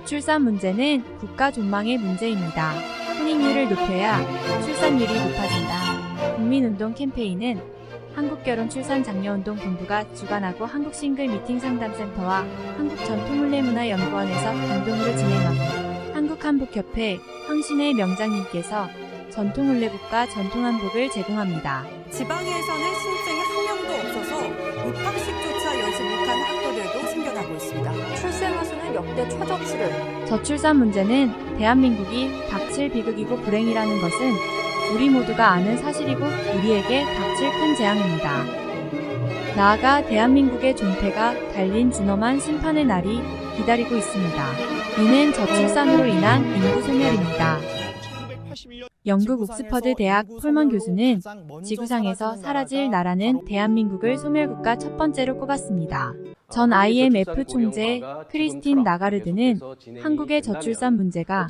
저출산 문제는 국가 존망의 문제입니다. 혼인율을 높여야 출산율이 높아진다. 국민운동 캠페인은 한국결혼출산장려운동본부가 주관하고 한국싱글미팅상담센터와 한국전통문례문화연구원에서 공동으로 진행하고 한국한복협회 황신혜 명장님께서 전통문례복과 전통한복을 제공합니다. 지방에서는 신생이 한 명도 없어서 입학식 역대 최저치를 저출산 문제는 대한민국이 닥칠 비극이고 불행이라는 것은 우리 모두가 아는 사실이고 우리에게 닥칠 큰 재앙입니다. 나아가 대한민국의 존폐가 달린 준엄한 심판의 날이 기다리고 있습니다. 이는 저출산으로 인한 인구 소멸입니다. 영국 옥스퍼드 대학 폴먼 교수는 지구상에서 사라질 나라는 대한민국을 소멸국가 첫 번째로 꼽았습니다. 전 IMF 총재 크리스틴 나가르드는 한국의 저출산 문제가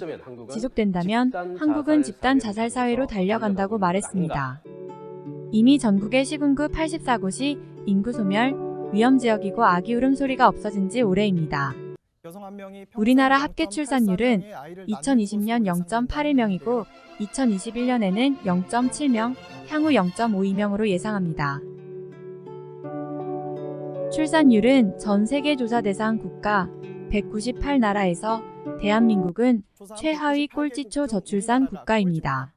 지속된다면 한국은 집단 자살 사회로 달려간다고 말했습니다. 이미 전국의 시군구 84곳이 인구 소멸, 위험 지역이고 아기 울음소리가 없어진 지 오래입니다. 우리나라 합계 출산율은 2020년 0.81명이고 2021년에는 0.7명, 향후 0.52명으로 예상합니다. 출산율은 전 세계 조사 대상 국가 198나라에서 대한민국은 최하위 꼴찌초 저출산 국가입니다.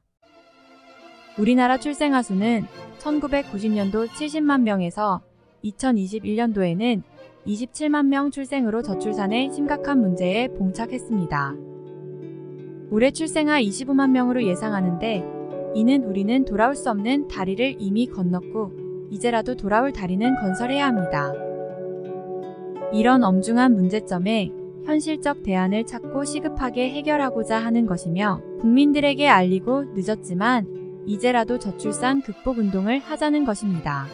우리나라 출생아 수는 1990년도 70만 명에서 2021년도에는 27만 명 출생으로 저출산의 심각한 문제에 봉착했습니다. 올해 출생아 25만 명으로 예상하는데 이는 우리는 돌아올 수 없는 다리를 이미 건넜고 이제라도 돌아올 다리는 건설해야 합니다. 이런 엄중한 문제점에 현실적 대안을 찾고 시급하게 해결하고자 하는 것이며 국민들에게 알리고 늦었지만 이제라도 저출산 극복 운동을 하자는 것입니다.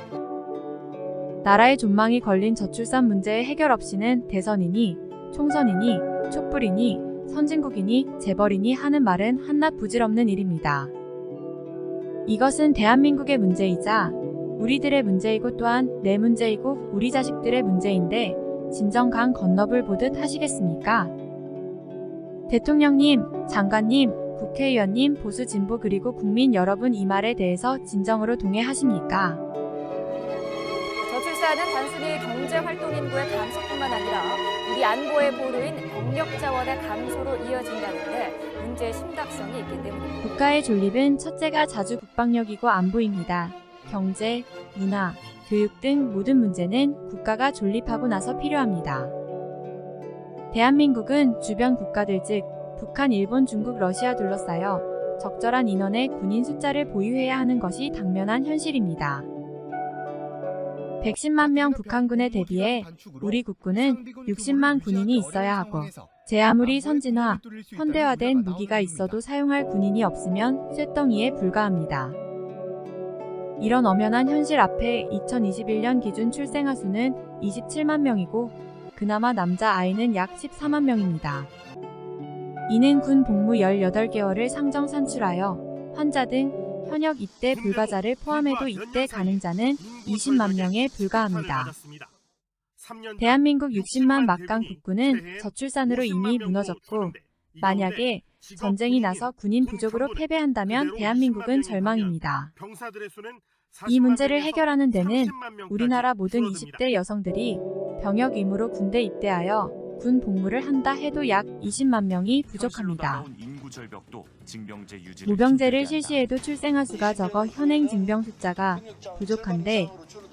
나라의 존망이 걸린 저출산 문제의 해결 없이는 대선이니 총선이니 촛불이니 선진국이니 재벌이니 하는 말은 한낱 부질없는 일입니다. 이것은 대한민국의 문제이자 우리들의 문제이고 또한 내 문제이고 우리 자식들의 문제인데 진정 강 건너불 보듯 하시겠습니까? 대통령님, 장관님, 국회의원님, 보수 진보 그리고 국민 여러분 이 말에 대해서 진정으로 동의하십니까? 저출산은 단순히 경제 활동 인구의 감소뿐만 아니라 우리 안보의 보루인 병력 자원의 감소로 이어진다는데 문제의 심각성이 있기 때문입니다. 국가의 존립은 첫째가 자주 국방력이고 안보입니다. 경제, 문화, 교육 등 모든 문제는 국가가 존립하고 나서 필요합니다. 대한민국은 주변 국가들 즉 북한, 일본, 중국, 러시아 둘러싸여 적절한 인원의 군인 숫자를 보유해야 하는 것이 당면한 현실입니다. 110만 명 북한군에 대비해 우리 국군은 60만 군인이 있어야 하고 제 아무리 선진화, 현대화된 무기가 있어도 사용할 군인이 없으면 쇳덩이에 불과합니다. 이런 엄연한 현실 앞에 2021년 기준 출생아 수는 27만 명이고 그나마 남자 아이는 약 14만 명입니다. 이는 군 복무 18개월을 상정 산출하여 환자 등 현역 입대 불가자를 포함해도 입대 가능자는 20만 명에 불과합니다. 대한민국 60만 막강 국군은 저출산으로 이미 무너졌고 만약에 전쟁이 나서 군인 부족으로 패배한다면 대한민국은 절망입니다. 이 문제를 해결하는 데는 우리나라 모든 20대 여성들이 병역 의무로 군대 입대하여 군 복무를 한다 해도 약 20만 명이 부족합니다. 모병제를 실시해도 출생아 수가 적어 현행 징병 숫자가 부족한데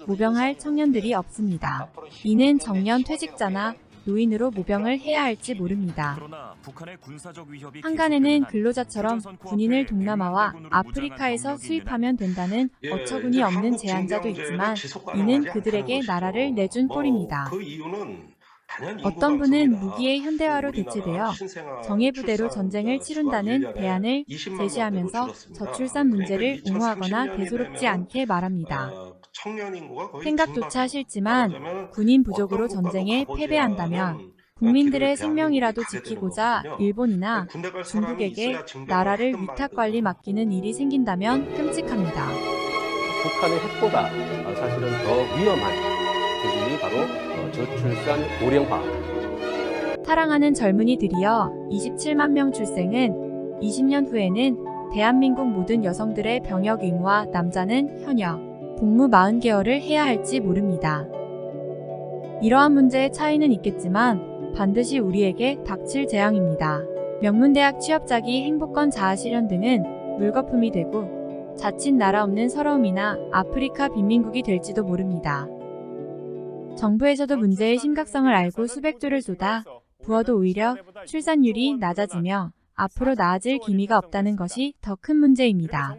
모병할 청년들이 없습니다. 이는 정년 퇴직자나 노인으로 모병을 해야 할지 모릅니다. 한간에는 근로자처럼 군인을 동남아와 아프리카에서 수입하면 된다는 어처구니 없는 제한자도 있지만 이는 그들에게 나라를 내준 꼴입니다. 어떤 분은 무기의 현대화로 대체되어 정예부대로 전쟁을 치룬다는 대안을 제시하면서 저출산 문제를 옹호하거나 대수롭지 않게 말합니다. 생각조차 싫지만 군인 부족으로 전쟁에 패배한다면 국민들의 생명이라도 지키고자 일본이나 중국에게 나라를 위탁관리 맡기는 일이 생긴다면 끔찍합니다. 북한의 핵보다 어, 사실은 더 위험한 조짐이 바로 어, 저출산 고령화 사랑하는 젊은이들이여 27만 명 출생은 20년 후에는 대한민국 모든 여성들의 병역 의무와 남자는 현역, 복무 40개월을 해야 할지 모릅니다. 이러한 문제의 차이는 있겠지만 반드시 우리에게 닥칠 재앙입니다. 명문대학 취업자기 행복권 자아실현 등은 물거품이 되고 자칫 나라 없는 서러움이나 아프리카 빈민국이 될지도 모릅니다. 정부에서도 문제의 심각성을 알고 수백 조를 쏟아 부어도 오히려 출산율이 낮아지며 앞으로 나아질 기미가 없다는 것이 더 큰 문제입니다.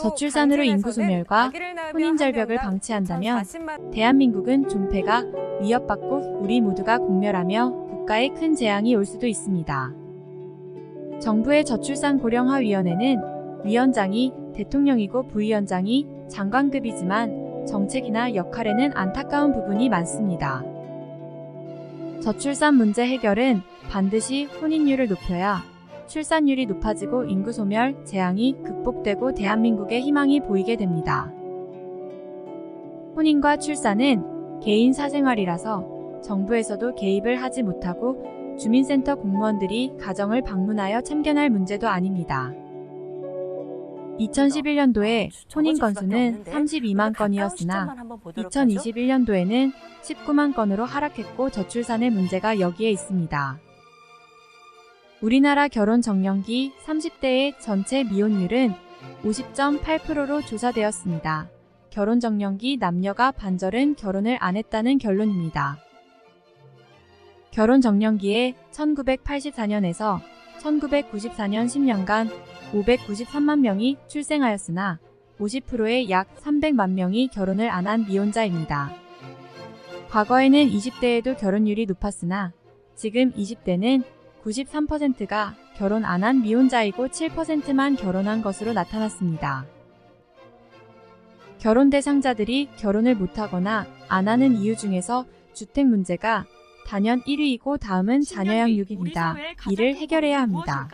저출산으로 인구 소멸과 혼인 절벽을 방치한다면 2,040만 대한민국은 존폐가 위협받고 우리 모두가 공멸하며 국가에 큰 재앙이 올 수도 있습니다. 정부의 저출산 고령화 위원회는 위원장이 대통령이고 부위원장이 장관급이지만 정책이나 역할에는 안타까운 부분이 많습니다. 저출산 문제 해결은 반드시 혼인율을 높여야 출산율이 높아지고 인구 소멸, 재앙이 극복되고 대한민국의 희망이 보이게 됩니다. 혼인과 출산은 개인 사생활이라서 정부에서도 개입을 하지 못하고 주민센터 공무원들이 가정을 방문하여 참견할 문제도 아닙니다. 2011년도에 혼인 건수는 32만 건이었으나 2021년도에는 19만 건으로 하락했고 저출산의 문제가 여기에 있습니다. 우리나라 결혼 정년기 30대의 전체 미혼율은 50.8%로 조사되었습니다. 결혼 정년기 남녀가 반절은 결혼을 안 했다는 결론입니다. 결혼 정년기에 1984년에서 1994년 10년간 593만 명이 출생하였으나 50%의 약 300만 명이 결혼을 안 한 미혼자입니다. 과거에는 20대에도 결혼율이 높았으나 지금 20대는 93%가 결혼 안 한 미혼자이고 7%만 결혼한 것으로 나타났습니다. 결혼 대상자들이 결혼을 못하거나 안 하는 이유 중에서 주택 문제가 단연 1위이고 다음은 자녀 양육입니다. 이를 해결해야 합니다.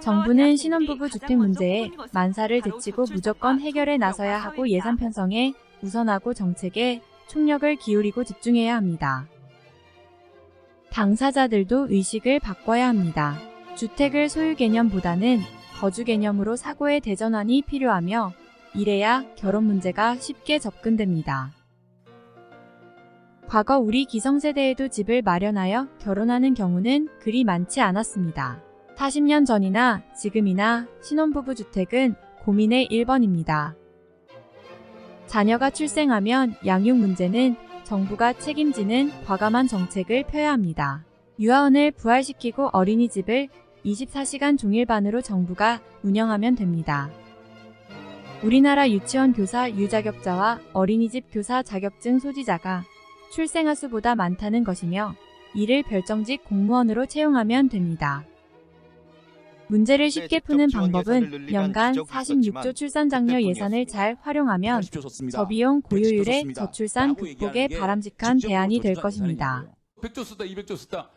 정부는 신혼부부 주택 문제에 만사를 제치고 무조건 해결에 나서야 하고 예산 편성에 우선하고 정책에 총력을 기울이고 집중해야 합니다. 당사자들도 의식을 바꿔야 합니다. 주택을 소유 개념보다는 거주 개념으로 사고의 대전환이 필요하며 이래야 결혼 문제가 쉽게 접근됩니다. 과거 우리 기성세대에도 집을 마련하여 결혼하는 경우는 그리 많지 않았습니다. 40년 전이나 지금이나 신혼부부 주택은 고민의 1번입니다. 자녀가 출생하면 양육 문제는 정부가 책임지는 과감한 정책을 펴야 합니다. 유아원을 부활시키고 어린이집을 24시간 종일반으로 정부가 운영하면 됩니다. 우리나라 유치원 교사 유자격자와 어린이집 교사 자격증 소지자가 출생아 수보다 많다는 것이며 이를 별정직 공무원으로 채용하면 됩니다. 문제를 쉽게 푸는 방법은 연간 46조 출산장려 예산을 잘 활용하면 저비용 고효율의 저출산 극복에 바람직한 대안이 될 것입니다. 100조 썼다, 200조 썼다.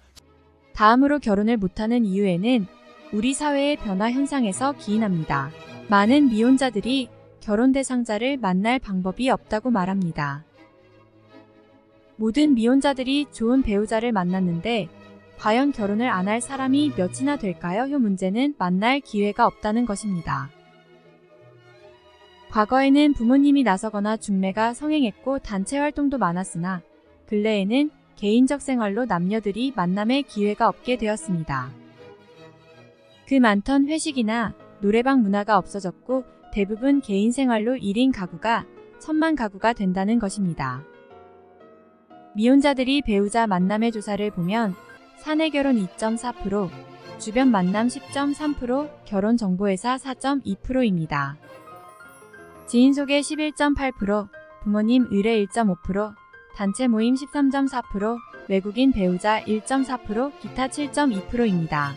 다음으로 결혼을 못하는 이유에는 우리 사회의 변화 현상에서 기인합니다. 많은 미혼자들이 결혼 대상자를 만날 방법이 없다고 말합니다. 모든 미혼자들이 좋은 배우자를 만났는데 과연 결혼을 안 할 사람이 몇이나 될까요? 요 문제는 만날 기회가 없다는 것입니다. 과거에는 부모님이 나서거나 중매가 성행했고 단체 활동도 많았으나 근래에는 개인적 생활로 남녀들이 만남의 기회가 없게 되었습니다. 그 많던 회식이나 노래방 문화가 없어졌고 대부분 개인 생활로 1인 가구가 천만 가구가 된다는 것입니다. 미혼자들이 배우자 만남의 조사를 보면 사내 결혼 2.4%, 주변 만남 10.3%, 결혼 정보회사 4.2%입니다. 지인 소개 11.8%, 부모님 의뢰 1.5%, 단체 모임 13.4%, 외국인 배우자 1.4%, 기타 7.2%입니다.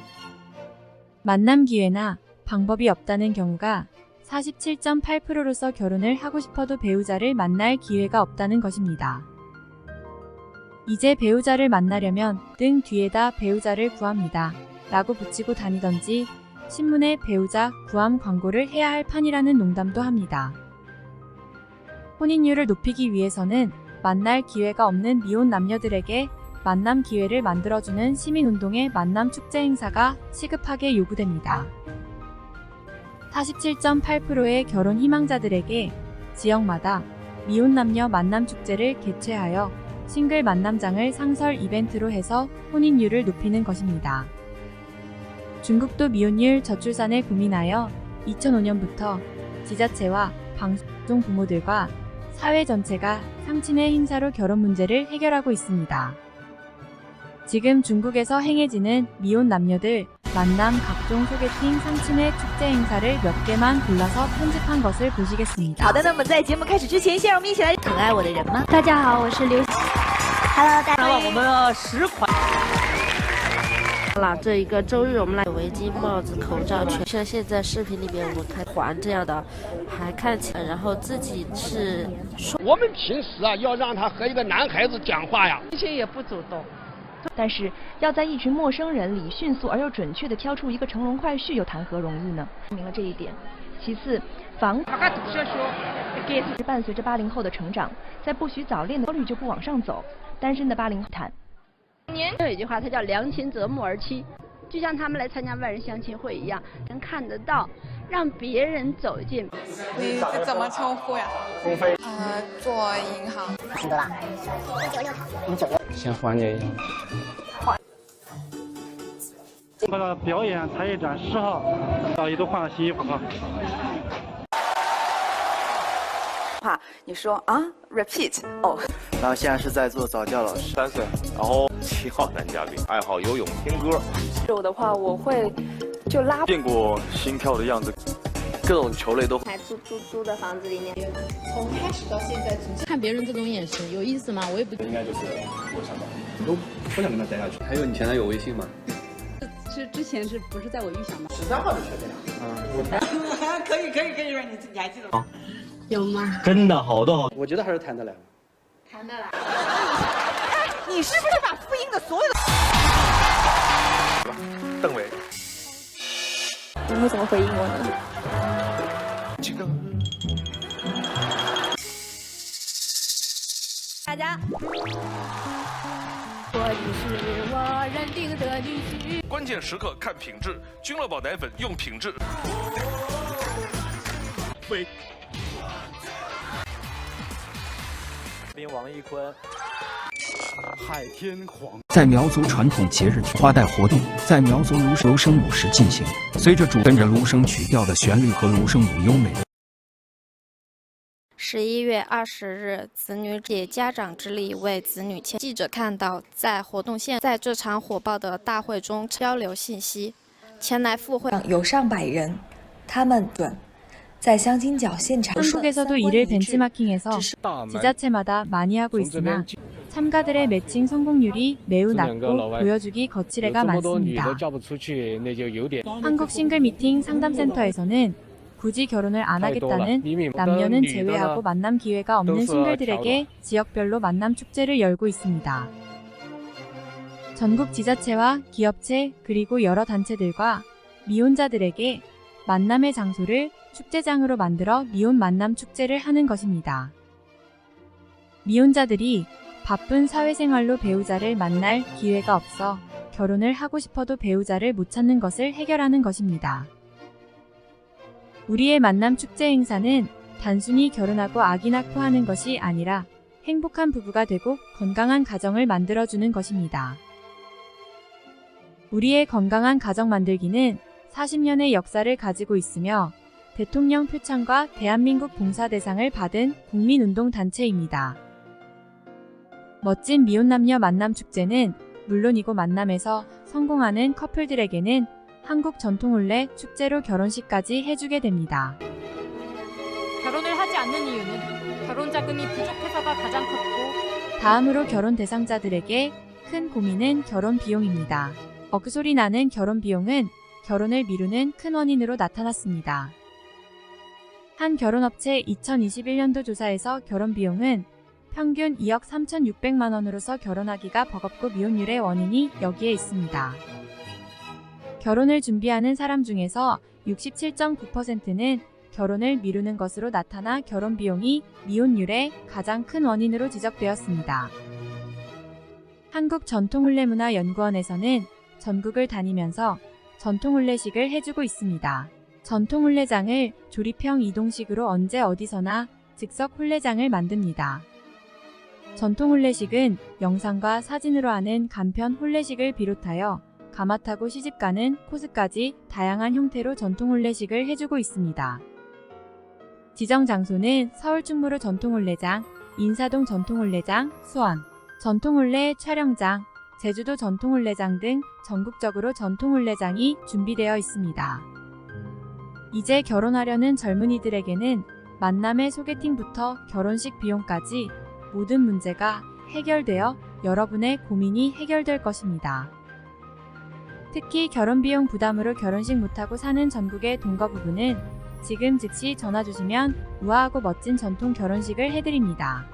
만남 기회나 방법이 없다는 경우가 47.8%로서 결혼을 하고 싶어도 배우자를 만날 기회가 없다는 것입니다. 이제 배우자를 만나려면 등 뒤에다 배우자를 구합니다. 라고 붙이고 다니던지 신문에 배우자 구함 광고를 해야 할 판이라는 농담도 합니다. 혼인율을 높이기 위해서는 만날 기회가 없는 미혼 남녀들에게 만남 기회를 만들어주는 시민운동의 만남 축제 행사가 시급하게 요구됩니다. 47.8%의 결혼 희망자들에게 지역마다 미혼 남녀 만남 축제를 개최하여 싱글 만남장을 상설 이벤트로 해서 혼인율을 높이는 것입니다. 중국도 미혼율 저출산을 고민하여 2005년부터 지자체와 방송 부모들과 사회 전체가 상친의 행사로 결혼 문제를 해결하고 있습니다. 지금 중국에서 행해지는 미혼 남녀들 만남 각종 소개팅 상친의 축제 행사를 몇 개만 골라서 편집한 것을 보시겠습니다. 好的，那么在节目开始之前，先让我们一起来疼爱我的人吗？大家好，我是刘。Hello，大家好。我们的十款啦，这一个周日我们来围巾、帽子、口罩，全像现在视频里面我们看环这样的，还看起来，然后自己是我们平时啊，要让他和一个男孩子讲话呀，一些也不主动。 但是要在一群陌生人里迅速而又准确地挑出一个乘龙快婿，又谈何容易呢？证明了这一点。其次，房是伴随着八零后的成长，在不许早恋的焦虑就不往上走，单身的八零后谈。年有一句话，它叫良禽择木而栖，就像他们来参加万人相亲会一样，能看得到，让别人走进。你怎么称呼呀？风飞，呃，做银行。先缓解一下。那个表演才艺展十号，大姨都换了新衣服哈。话你说啊，repeat 哦。然后现在是在做早教老师，三岁，然后七号男嘉宾，爱好游泳、听歌。有的话我会就拉。见过心跳的样子，各种球类都。还租租租的房子里面，从开始到现在，看别人这种眼神有意思吗？我也不。应该就是我想的，都不想跟他待下去。还有你前男友微信吗？是之前是不是在我预想的？十三号就确定了。嗯，可以可以可以，你你还记得吗？有吗？真的好多好，我觉得还是谈得来。谈得来。你是不是把复印的所有的？邓伟，你会怎么回应我呢？大家。我已是我认定的女婿。关键时刻看品质，君乐宝奶粉用品质。喂。宾王一坤。海天黄在苗族传统节日花带活动在苗族芦芦笙舞时进行，随着主跟着芦笙曲调的旋律和芦笙舞优美的。十一月二十日，子女借家长之力为子女签。记者看到，在活动现在这场火爆的大会中交流信息，前来赴会有上百人，他们准在相亲角现场。 한국에서도 이를 벤치마킹해서 지자체마다 많이 하고 있으나 참가들의 매칭 성공률이 매우 낮고 보여주기 거칠애가 많습니다. 한국 싱글 미팅 상담센터에서는 굳이 결혼을 안 하겠다는 남녀는 제외하고 만남 기회가 없는 싱글들에게 지역별로 만남 축제를 열고 있습니다. 전국 지자체와 기업체 그리고 여러 단체들과 미혼자들에게 만남의 장소를 축제장으로 만들어 미혼 만남 축제를 하는 것입니다. 미혼자들이 바쁜 사회생활로 배우자를 만날 기회가 없어 결혼을 하고 싶어도 배우자를 못 찾는 것을 해결하는 것입니다. 우리의 만남 축제 행사는 단순히 결혼하고 아기 낳고 하는 것이 아니라 행복한 부부가 되고 건강한 가정을 만들어주는 것입니다. 우리의 건강한 가정 만들기는 40년의 역사를 가지고 있으며 대통령 표창과 대한민국 봉사대상을 받은 국민운동단체입니다. 멋진 미혼남녀 만남 축제는 물론이고 만남에서 성공하는 커플들에게는 한국 전통 혼례 축제로 결혼식까지 해주게 됩니다. 결혼을 하지 않는 이유는 결혼 자금이 부족해서가 가장 컸고 다음으로 결혼 대상자들에게 큰 고민은 결혼 비용입니다. 억소리 나는 결혼 비용은 결혼을 미루는 큰 원인으로 나타났습니다. 한 결혼업체 2021년도 조사에서 결혼 비용은 평균 2억 3,600만 원으로서 결혼하기가 버겁고 미혼율의 원인이 여기에 있습니다. 결혼을 준비하는 사람 중에서 67.9%는 결혼을 미루는 것으로 나타나 결혼 비용이 미혼율의 가장 큰 원인으로 지적되었습니다. 한국전통훈례문화연구원에서는 전국을 다니면서 전통훈례식을 해주고 있습니다. 전통훈례장을 조립형 이동식으로 언제 어디서나 즉석 훈례장을 만듭니다. 전통훈례식은 영상과 사진으로 하는 간편 훈례식을 비롯하여 가마 타고 시집가는 코스까지 다양한 형태로 전통훈례식을 해주고 있습니다. 지정 장소는 서울 충무로 전통훈례장, 인사동 전통훈례장, 수원, 전통훈례 촬영장, 제주도 전통훈례장 등 전국적으로 전통훈례장이 준비되어 있습니다. 이제 결혼하려는 젊은이들에게는 만남의 소개팅부터 결혼식 비용까지 모든 문제가 해결되어 여러분의 고민이 해결될 것입니다. 특히 결혼 비용 부담으로 결혼식 못하고 사는 전국의 동거 부부는 지금 즉시 전화 주시면 우아하고 멋진 전통 결혼식을 해드립니다.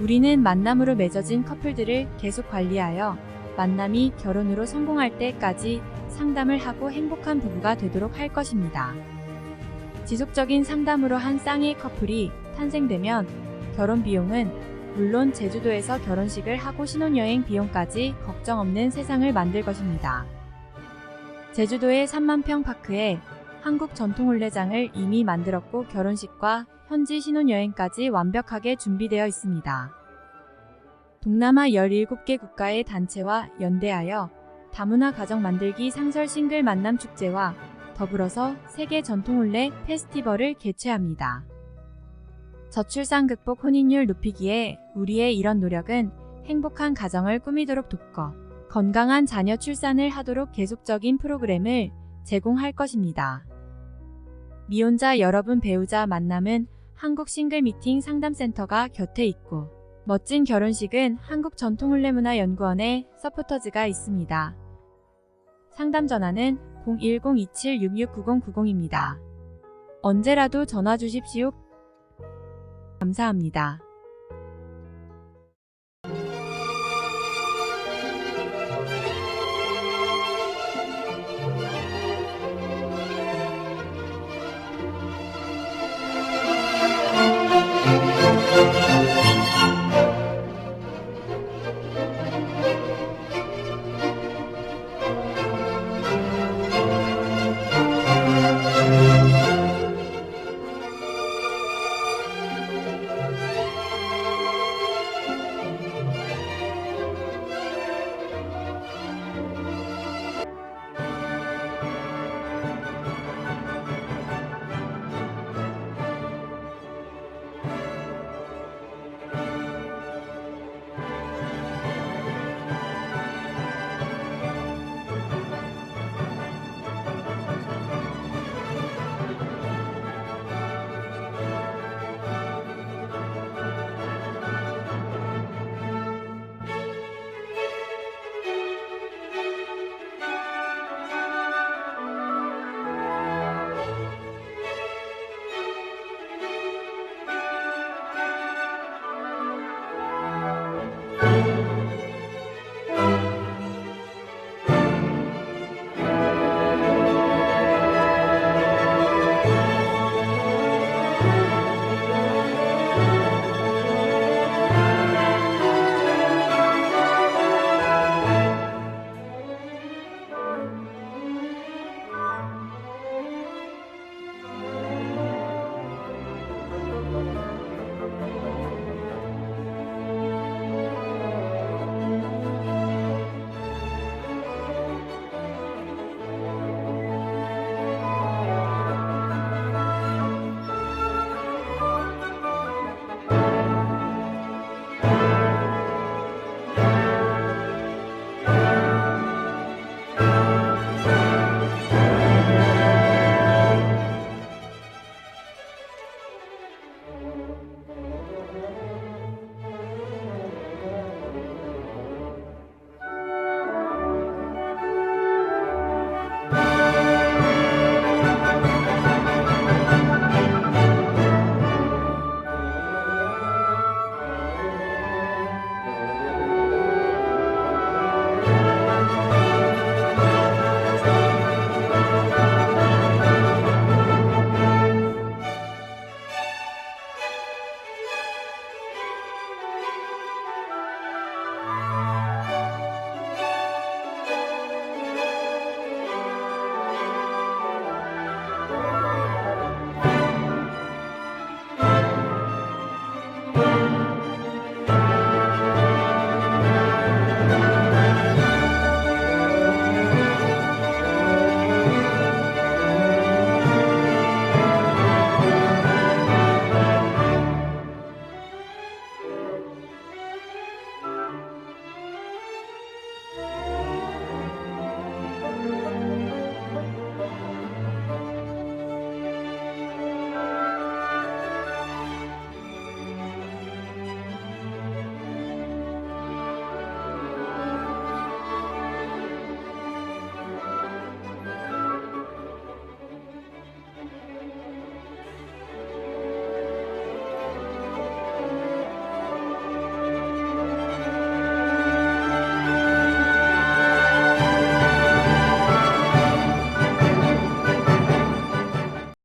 우리는 만남으로 맺어진 커플들을 계속 관리하여 만남이 결혼으로 성공할 때까지 상담을 하고 행복한 부부가 되도록 할 것입니다. 지속적인 상담으로 한 쌍의 커플이 탄생되면 결혼 비용은 물론 제주도에서 결혼식을 하고 신혼여행 비용까지 걱정 없는 세상을 만들 것입니다. 제주도의 3만 평 파크에 한국 전통훈례장을 이미 만들었고 결혼식과 현지 신혼여행까지 완벽하게 준비되어 있습니다. 동남아 17개 국가의 단체와 연대하여 다문화 가정 만들기 상설 싱글 만남 축제와 더불어서 세계 전통훈례 페스티벌을 개최합니다. 저출산 극복 혼인율 높이기에 우리의 이런 노력은 행복한 가정을 꾸미도록 돕고 건강한 자녀 출산을 하도록 계속적인 프로그램을 제공할 것입니다. 미혼자 여러분 배우자 만남은 한국 싱글 미팅 상담센터가 곁에 있고 멋진 결혼식은 한국 전통훈례문화연구원의 서포터즈가 있습니다. 상담 전화는 010-2766-9090입니다. 언제라도 전화 주십시오. 감사합니다.